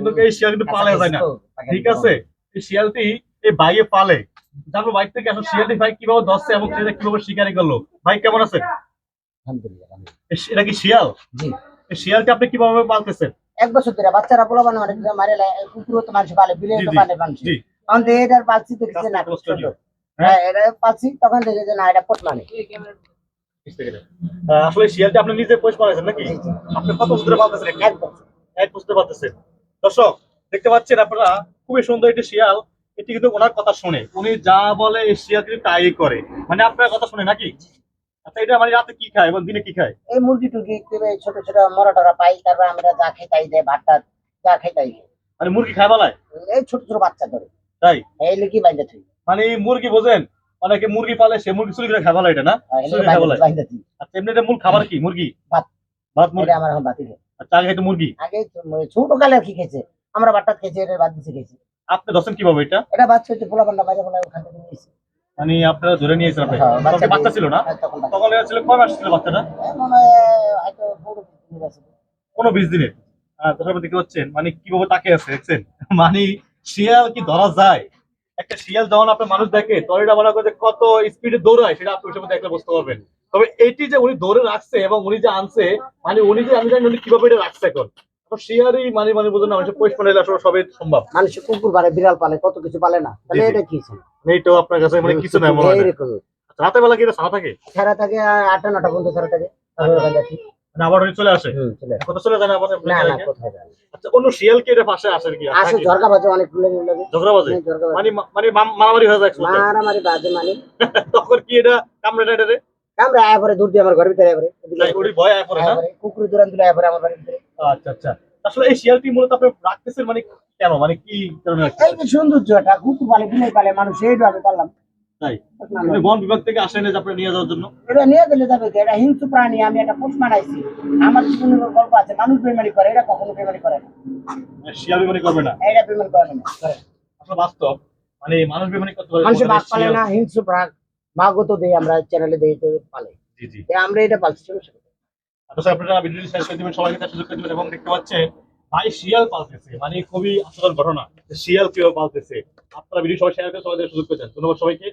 কিন্তু এই শিয়াল কিন্তু পালা যায় না। ঠিক আছে? এই শিয়ালটি এই বাইয়ে পালে। তারপর বাইক থেকে আসলে শিয়ালটি ভাই কীভাবে ধরছে এবং সেটা কীভাবে শিকারি করল? ভাই কেমন আছেন? এটা কি শিয়াল? জি। এই শিয়ালটি আপনি কীভাবে পালতেছেন? এক বছর ধরে বাচ্চারা বানো মানে মারে কুকুর তো মানুষ পালে বিলে তো পালে মানুষ দেখে এটার পালছি দেখছি না হ্যাঁ এটা পালছি তখন দেখে যে না এটা পোট মানে। আসলে শিয়ালটি আপনি নিজে পোষ করেছেন নাকি। আপনি কত বছর পালতেছেন এক? বছর। এক বুঝতে পারতেছেন দর্শক দেখতে পাচ্ছেন আপনারা খুবই সুন্দর একটি শিয়াল। এটি কিন্তু ওনার কথা শুনে। উনি যা বলে এই শিয়াল কিন্তু তাই করে। মানে আপনার কথা শুনে নাকি? আচ্ছা এটা মানে রাতে কি খায়? এবং দিনে কি খায়? এই মুরগি ছোট ছোট মরা টরা পাই তারপর আমরা যা খাই তাই দেয় ভাত যা খাই তাই মানে মুরগি খায় বলায়? এই ছোট ছোট বাচ্চা ধরে। তাই? এই লিখি বাইন্দা তুই মানে মুরগি বোঝেন অনেকে মুরগি পালে সে মুরগি চুরি করে খায় এটা না? বলায়। আচ্ছা এমনি মূল খাবার কি মুরগি? ভাত। ভাত মুরগি? আমার খাই। আচ্ছা আগে এটা মুরগি? আগে মানে ছোট কালে কি খেয়েছে। আমরা বাট্টা খেয়েছি এটা বাদ দিছে খেয়েছি। আপনি ধরছেন কীভাবে এটা? এটা বাচ্চা হচ্ছে পোলা পান্ডা বাইরে পোলা ওখান থেকে নিয়েছি মানে আপনারা ধরে নিয়েছেন আপনি? বাচ্চা ছিল না? তখন এটা ছিল কয় মাস ছিল বাচ্চাটা? এই হয়তো বড় কোনো বিশ দিনের। আহ, দর্শক দেখতে পাচ্ছেন মানে কীভাবে তাকে আছে দেখছেন? মানে শিয়াল কি ধরা যায়? একটা শিয়াল যখন আপনার মানুষ দেখে তখন এটা মনে করে কত স্পিডে দৌড়ায় সেটা আপনি ওইসব দেখলে বুঝতে পারবেন। তবে এটি যে উনি ধরে রাখছে এবং উনি যে আনছে মানে উনি যে আমি জানি উনি কীভাবে এটা রাখছে এখন। শিয়ারই মানে মানে বুঝুন মানুষের আসলে সবই সম্ভব। মানুষ কুকুর পালে বিড়াল পালে কত কিছু পালে না। তাহলে। এটা কি এইটাও আপনার কাছে মানে কিছু নাই মনে হয়। আচ্ছা, বেলা কি থাকে? থাকে আটটা নটা পর্যন্ত থাকে। মানে আবার চলে আসে? হুম, চলে আসে। কত চলে যায় আবার না না কোথায় যায় আচ্ছা অন্য শিয়াল কি এটা পাশে আসে কি আসে ঝরকা বাজে অনেকগুলো লাগে। ঝগড়া বাজে ঝরকা বাজে। মানে মানে মারামারি হয়ে যায় মারামারি বাজে মানে। তখন কি এটা কামড়ে এটা রে আমরা আয়া পরে দূর দিয়ে আমার ঘরের ভিতরে ওরই ভয় আয় পরে কুকুর দূরান দিলে আয়া পরে আমার বাড়ির ভিতরে। আচ্ছা আচ্ছা। আসলে এই শিয়ালটি মূলত আপনি রাখতেছেন মানে কেন? মানে কি কারণে? এই যে সৌন্দর্যটা কুকুর পালে বিলাই পালে মানুষ এইটা আমি পারলাম। তাই? বন বিভাগ থেকে আসেন আপনি নিয়ে যাওয়ার জন্য? এটা নিয়ে গেলে যাবে এটা হিংস্র প্রাণী আমি একটা পোষ মানাইছি। আমার জীবনের গল্প আছে মানুষ বেমানি করে এটা কখনো বেমানি করে না। মানে শিয়াল বিমানি করবে না? এটা বেমানি করে না। আসলে বাস্তব মানে মানুষ বিমানি করতে পারে মানুষের বাঘ পালে না হিংস্র প্রাণ। মাগো তো দেই আমরা চ্যানেলে দেই তো পালে। জি জি। আমরা এটা পালছি সমস্যা? আচ্ছা আপনারা ভিডিওটি শেয়ার করে দিবেন সবাইকে কাছে সুযোগ করে দিবেন এবং দেখতে পাচ্ছেন ভাই শিয়াল পালতেছে মানে খুবই আশ্চর্য ঘটনা শিয়াল কেউ পালতেছে। আপনারা ভিডিও সবাই শেয়ার করে সবাই সুযোগ পেয়েছেন ধন্যবাদ সবাইকে।